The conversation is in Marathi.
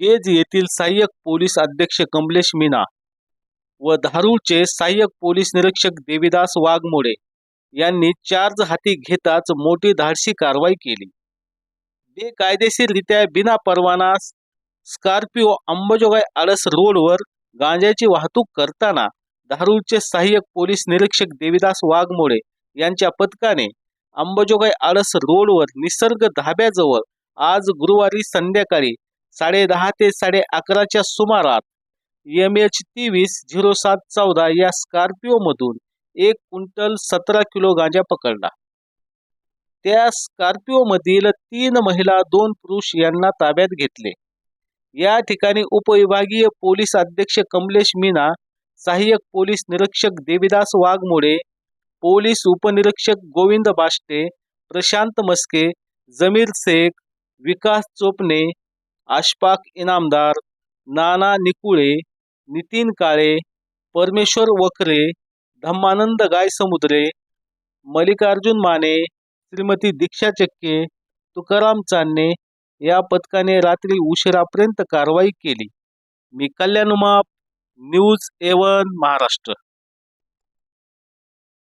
केज येथील सहाय्यक पोलीस अध्यक्ष कमलेश मीना व धारूरचे सहाय्यक पोलीस निरीक्षक देविदास वाघमोडे यांनी चार्ज हाती घेताच मोठी धाडसी कारवाई केली. बेकायदेशीररित्या बिना परवाना स्कॉर्पिओ अंबाजोगाई आळस रोडवर गांजाची वाहतूक करताना धारूरचे सहाय्यक पोलीस निरीक्षक देविदास वाघमोडे यांच्या पथकाने अंबाजोगाई आळस रोडवर निसर्ग धाब्याजवळ आज गुरुवारी संध्याकाळी साडे दहा ते साडे अकराच्या सुमारात एम एच तेवीस झिरो सात चौदा या स्कॉर्पिओमधून एक क्विंटल सतरा किलो गांजा पकडला. त्या स्कॉर्पिओमधील तीन महिला दोन पुरुष यांना ताब्यात घेतले. या ठिकाणी उपविभागीय पोलीस अध्यक्ष कमलेश मीना सहाय्यक पोलीस निरीक्षक देविदास वाघमोडे पोलीस उपनिरीक्षक गोविंद बाष्टे प्रशांत मस्के जमीर शेख विकास चोपणे आशपाक इनामदार नाना निकुळे नितीन काळे परमेश्वर वखरे धम्मानंद गायसमुद्रे मल्लिकार्जुन माने श्रीमती दीक्षा चक्के तुकाराम चांदणे या पथकाने रात्री उशिरापर्यंत कारवाई केली. मी Kalyan Umap news A one Maharashtra.